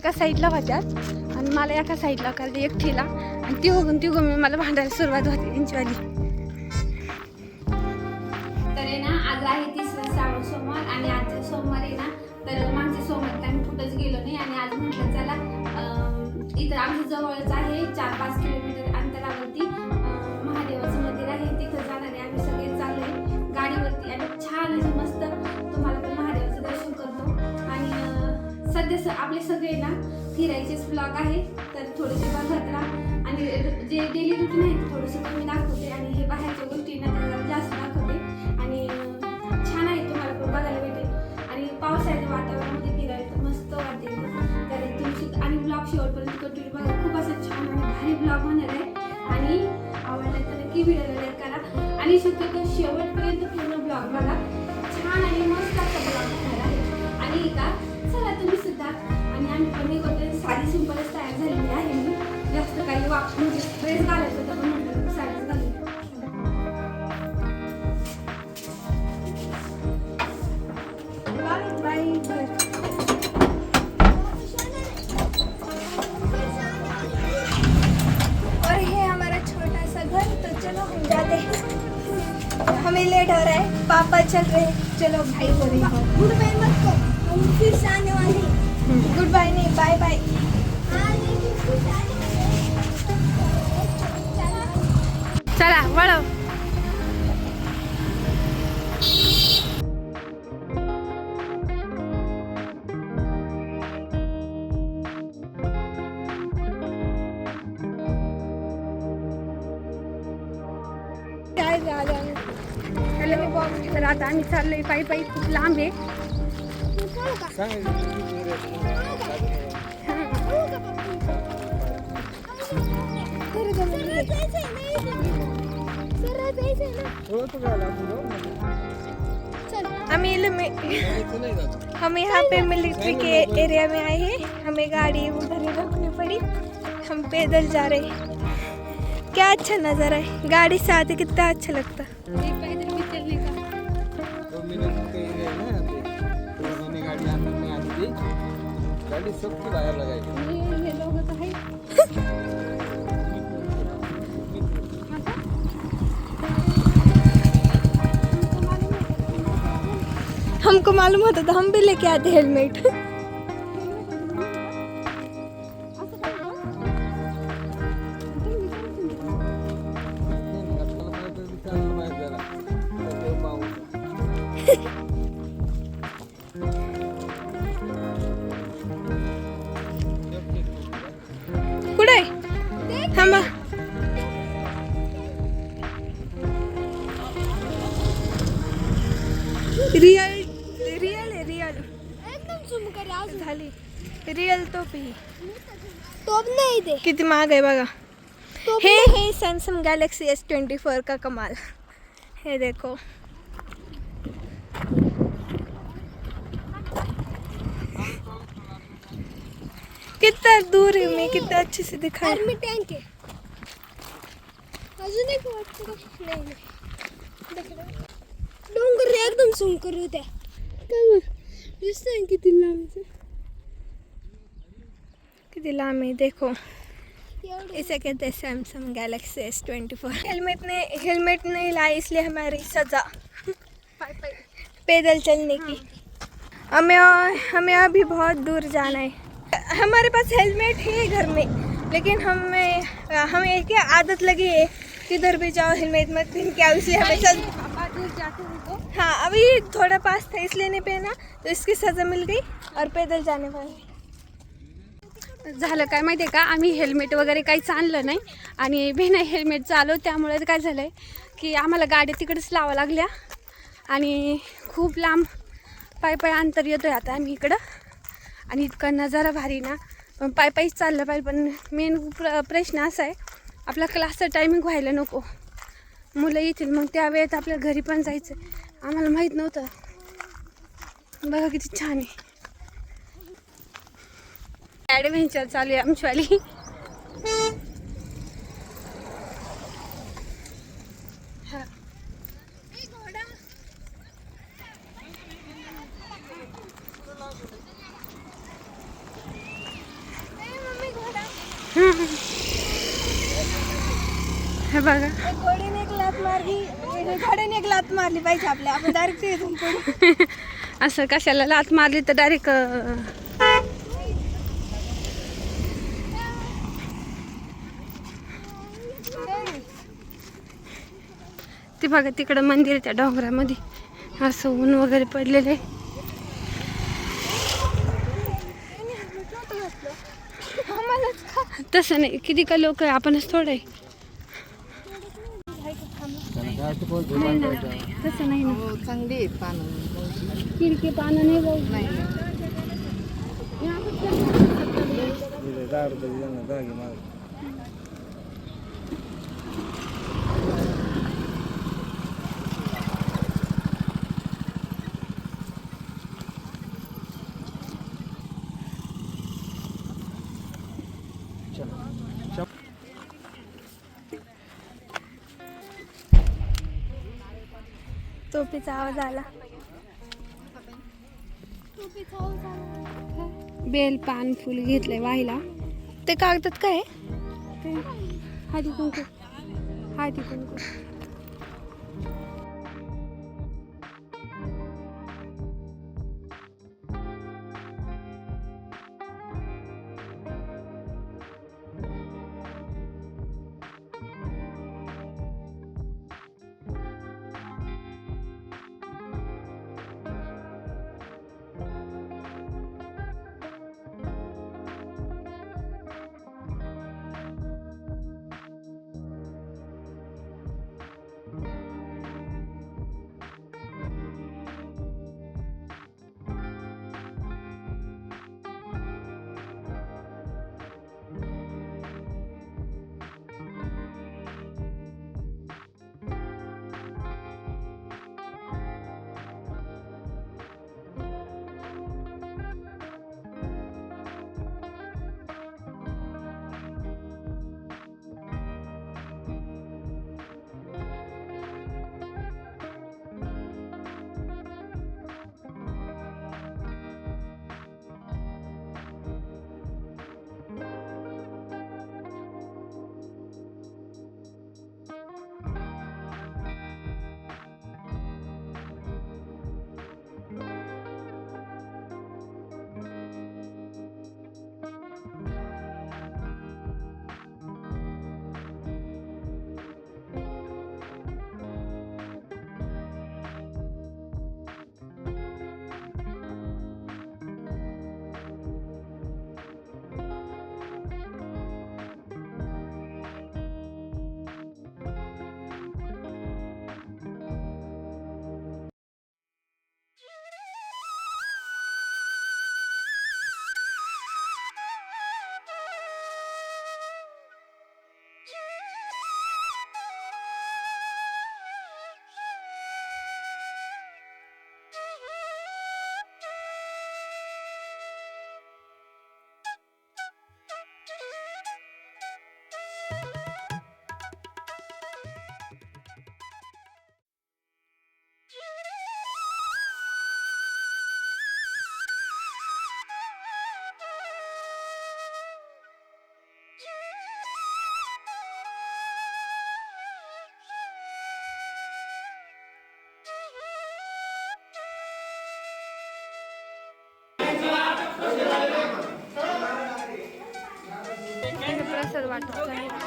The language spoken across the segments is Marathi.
एका साईडला होत्याच आणि मला एका साईडला एक ठीला आणि ती बघून ती मी मला भांडायला सुरुवात होती त्यांचीवाली तर आहे ना आज आहे तिसरा श्रावण सोमवार आणि आजच्या सोमवार आहे ना तर मागच्या सोमवार आम्ही कुठंच गेलो नाही. आणि आज म्हटलं चला इथं आमच्या जवळच आहे चार पाच किलो आपले सगळे ना फिरायचेच ब्लॉग आहे तर थोडेसे बघत राहा. आणि जे डेली रुटीन आहे थोडंसं कमी दाखवते. आणि हे बाहेरच्या गोष्टींना त्याला जास्त दाखवते. आणि छान आहे तुम्हाला पण बघायला भेटेल. आणि पावसाळ्याच्या वातावरणामध्ये फिरायला तर मस्त वाटते. तर तुम्ही सुद्धा- आणि ब्लॉग शेवटपर्यंत कंटिन्यू बघा. खूप असं छान आणि भारी ब्लॉग होणार आहे. आणि आवडलं तर नक्की व्हिडिओ करा. आणि शक्यतो शेवटपर्यंत पूर्ण ब्लॉग बघा. Люди, вы знали, что это चला वळव. काय झालं हॅलो बॉक्स तर आता आम्ही चाललोय पायी पायी खूप लांब आहे. हम हम यहाँ पे मिलिट्री के एरिया में आए हैं। हमें गाड़ी उधर ही रोकनी पड़ी। हम पैदल जा रहे हैं। क्या अच्छा नज़ारा है। गाड़ी से आते कितना अच्छा लगता। गाड़ी सबकी बाहर लगाई हमको मालूम होता तो हम भी लेके आते हेलमेट किती महाग आहे बघा टॉप हे हे Samsung Galaxy S twenty four का कमाल। हे देखो। कितना दूर है मैं कितना अच्छे से आर्मी टँक आहे अजून एक वाटतं नाही नाही। डोंगर एकदम झूम करू त्या काय दिसतंय किती लांबचं किती लांब है देखो। इसे कहते हैं Samsung Galaxy S twenty four helmet ने हेलमेट नहीं लाए इसलिए हमारी सज़ा। पैदल चलने की। हमें हमें अभी बहुत दूर जाना है। हमारे पास हेलमेट है घर में लेकिन हमें हमें एक आदत लगी है किधर भी जाओ हेलमेट मत पहन के आओ इसलिए हमें चल हाँ अभी थोड़ा पास था इसलिए नहीं पहना तो इसकी सज़ा मिल गई और पैदल जाने वाले। झालं काय माहिती आहे का? आम्ही हेल्मेट वगैरे काहीच आणलं नाही आणि बिना हेल्मेट चालव त्यामुळे काय झालं आहे की आम्हाला गाड्या तिकडेच लावा लागल्या आणि खूप लांब पाय पाय अंतर येतो आहे आता आम्ही इकडं. आणि इतका नजारा भारी ना. पण पाय पायीच चाललं पाहिजे. पण मेन प्र प्रश्न असा आहे आपला क्लासचं टायमिंग व्हायला नको. मुलं येतील मग त्या वेळेत आपल्या घरी पण जायचं. आम्हाला माहीत नव्हतं. बघा किती छान आहे. ॲडव्हेंचर चालू आहे आमच्यावाली. बघा. एक लात मारली. एक लात मारली पाहिजे आपल्या. असं कशाला लात मारली तर डायरेक्ट ते बघा तिकडं मंदिर आहे त्या डोंगरामध्ये. असं ऊन वगैरे पडलेलं आहे. तसं नाही किती का लोक आहे आपणच थोडं आहे. नाही ना तसं नाही. ना चांगली आहेत पानं खिडकी पानं नाही बघ नाही दहा रुपये दिले ना दहा घे माग टोपीचा आवाज आला. बेल पान फुल घेतलंय वाहिला ते कागदात काय आहे? ते हळदी कुंकू हळदी कुंकू পাঠিয়েছে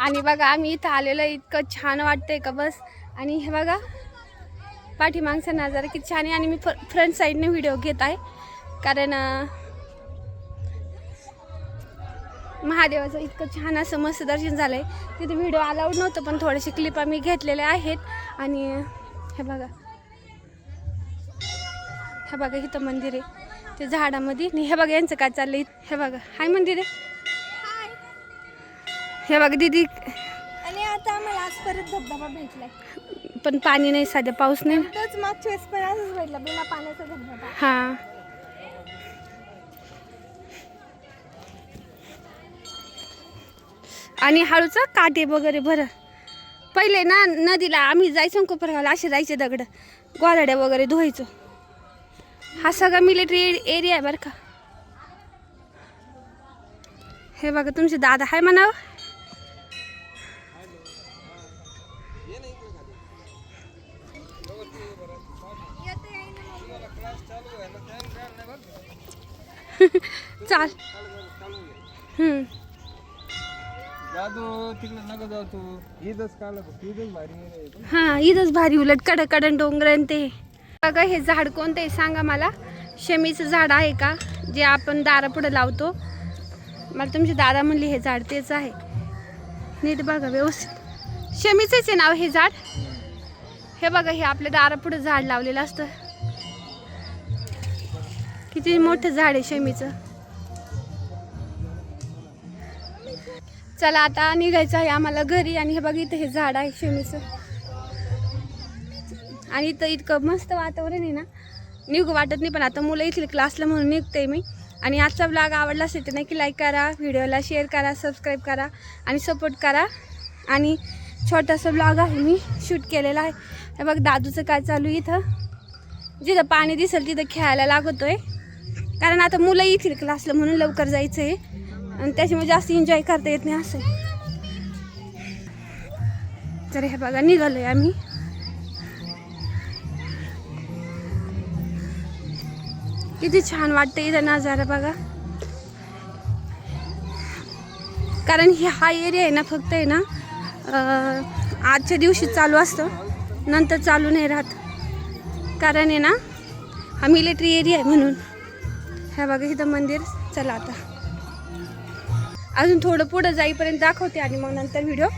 आणि बघा आम्ही इथं आलेलो आहे, इतकं छान वाटतंय का बस? आणि हे बघा पाठीमागचा नजारा किती छान आहे. आणि मी फ्रंट साईडने व्हिडिओ घेत आहे. कारण महादेवाचं इतकं छान असं मस्त दर्शन झालं आहे तिथे व्हिडिओ अलाउड नव्हतं पण थोडेसे क्लिप आम्ही घेतलेले आहेत. आणि हे बघा. हे बघा इथं मंदिर आहे. ते झाडामध्ये. आणि हे बघा यांचं काय चाललं हे बघा. हाय मंदिर आहे. हे बघा दीदी. आणि आता आम्हाला आज परत धबधबा भेटलाय. पण पाणी नाही सध्या पाऊस नाही. तोच मागच्या वेळेस पण असंच भेटला बिना पाण्याचा धबधबा. हां. आणि हळूचा काटे वगैरे भर पहिले ना नदीला आम्ही जायचो कोपरगावला असे जायचे दगड. गोदाड्या वगैरे धुवायचो. हा सगळा मिलिटरी एरिया आहे बरं का. हे बघा तुमचे दादा आहे म्हणावं. चाल. हम्म. जातो तिकडे नका जाऊ तू. ईदच काला ईदच भारी. हा इथंच भारी उलट कडकडन डोंगर आणि ते. बघा हे झाड कोणतं आहे सांगा मला. शमीचं झाड आहे का जे आपण दारापुढे लावतो? मला तुमची दादा म्हणली हे झाड तेच आहे. नीट बघा व्यवस्थित. शमीचंच आहे नाव हे झाड. हे बघा हे आपल्या दारापुढे झाड लावलेलं असतं. किती मोठं झाड आहे शेमीचं? चला आता निघायचं आहे आम्हाला घरी आणि हे बघ इथं हे झाड आहे शमीचं. आणि इथं इतकं मस्त वातावरण आहे ना. निघू वाटत नाही पण आता मुलं इथली क्लासला म्हणून निघते मी. आणि आजचा ब्लॉग आवडला असेल तर नक्की लाईक करा व्हिडिओला शेअर करा सबस्क्राईब करा आणि सपोर्ट करा. आणि छोटासा ब्लॉग आहे मी शूट केलेला आहे. हे बघ दादूचं काय चालू आहे इथं. जिथं पाणी दिसेल तिथं खेळायला लागतो आहे कारण आता मुलं येतील क्लासला म्हणून लवकर जायचं आहे आणि त्याच्यामुळे जास्त एन्जॉय करता येत नाही असं. तर हे बघा निघालोय आम्ही. किती छान वाटतं इथं नजारा बघा. कारण ही हा एरिया आहे ना फक्त आहे ना आजच्या दिवशी चालू असतं. नंतर चालू नाही राहत. कारण आहे ना हा मिलिटरी एरिया आहे म्हणून. ह्या बघा इथं मंदिर. चला आता. अजून थोडं पुढं जाईपर्यंत दाखवते आणि मग नंतर व्हिडिओ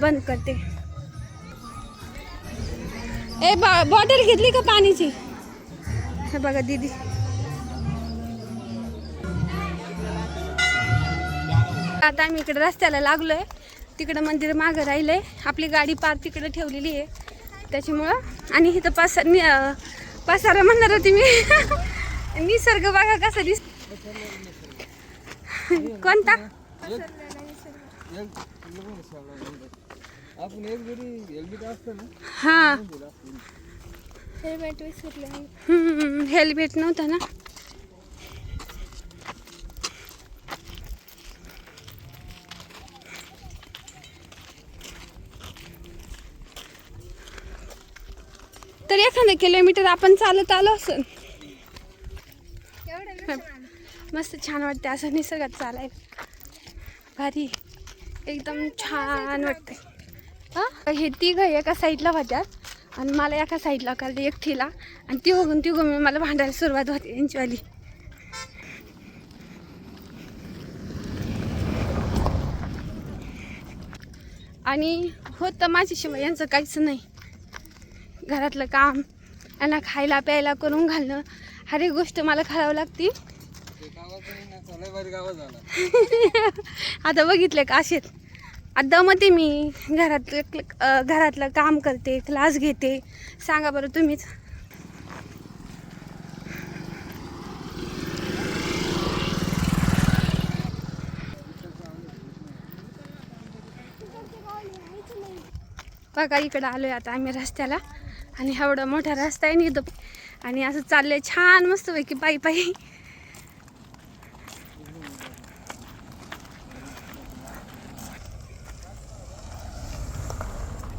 बंद करते. ए बा बॉटल घेतली का पाण्याची हे बघा दीदी. आता आम्ही इकडे रस्त्याला लागलोय. तिकडं मंदिर मागं राहिलंय. आपली गाडी पार तिकडं ठेवलेली आहे. त्याच्यामुळं आणि इथं पास पासारा म्हणणार होती मी. निसर्ग बघा कसा दिस कोणता? आपण एक जरी हेल्मेट असतं ना हा. हेल्मेट विसरले हेल्मेट नव्हता ना? तर एखादा किलोमीटर आपण चालत आलो असेल. मस्त छान वाटते असं निसर्गात चालायला. भारी. एकदम छान वाटते हा? हे तिघ एका साईडला होत्यात आणि मला एका साईडला काढले एकटीला. आणि ती बघून ती मी मला भांडायला सुरुवात होते यांचीवाली. आणि होतं माझ्याशिवाय यांचं काहीच नाही. घरातलं काम यांना खायला प्यायला करून घालणं हर एक गोष्ट मला करावं लागती ते गावाचं नाही ना चालाय भारी गावात झाला आता बघितले का असेच. आता दमते मी घरातलं घरातलं काम करते क्लास घेते. सांगा बरं तुम्हीच. बघा इकडं आलोय आता आम्ही रस्त्याला. आणि एवढा मोठा रस्ता आहे निघतो आणि असं चाललंय छान मस्तपैकी पायी पायी.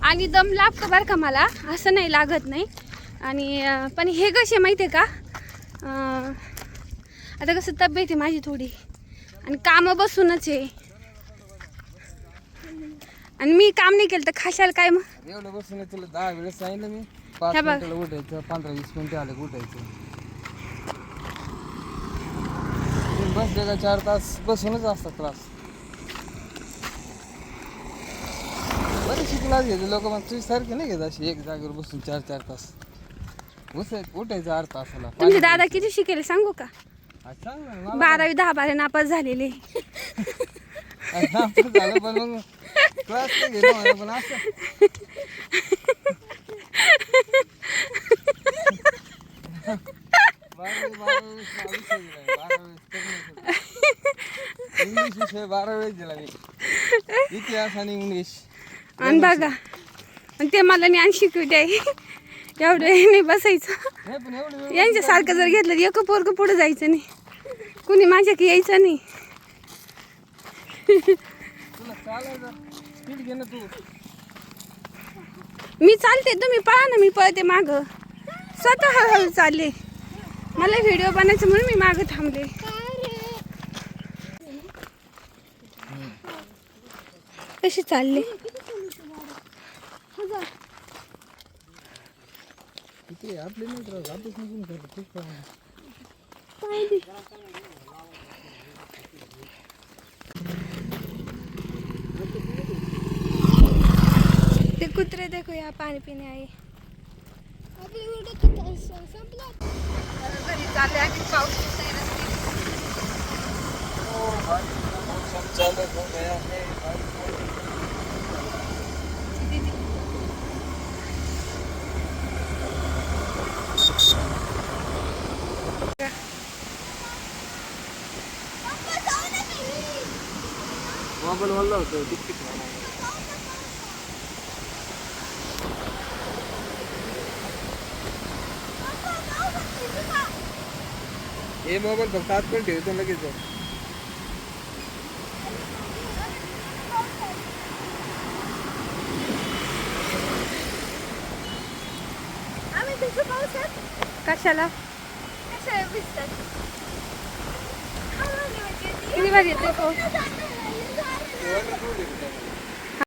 आणि दम लागतो बरं का मला. असं नाही लागत नाही. आणि पण हे कसे माहिती आहे का आता कसं तब्येत आहे माझी थोडी. आणि कामं बसूनच आहे. आणि मी काम नाही केलं तर खाशाल काय मग? एवढं बसून तुला दहा वेळेस सांगितलं मी. पाच हे बघ. मिनिटाला उठायचं पंधरा वीस मिनिटं आले उठायचं. तुम्ही बसले का चार तास? बसूनच असतात त्रास क्लास घेते लोक मग तुझी सारखे नाही घेत अशी एक जागेवर बसून चार चार तास. उठाय उठायचं आठ तासाला तुमचे दादा किती शिकेले सांगू का? मला बारावी दहा बारा नापास झालेले. झालं पण मग क्लास नाही पण असं. इंग्लिश विषय बारा वेळेस दिला मी. इतिहास आणि इंग्लिश. आणि बघा. आणि ते मला ज्ञान शिकू द्या एवढं नाही बसायचं. नाही यांच्यासारखं जर घेतलं तर एक पोरग पुढे जायचं नाही. कुणी माझ्या की यायचं नाही. मी चालते तुम्ही पळा ना मी पळते माग. स्वतः हळूहळू चालले. मला व्हिडिओ बनायचं म्हणून मी माग थांबले. कशी चालले? किती आपले नाही त्रास ठीक आहे ते? कुत्रे देखो या पाणी पिणे आहे घरी चालले आणि पाऊस येतोय रस्त्याने. मौसम चालू हो गया है मोबाईल वाला होतं तिकीट हे मोबाईल फक्त आत पण ठेवतो लगेच जाऊ. आम्ही तुझं पावसात कशाला? कशा भिजतात किती भारी येते Thank you.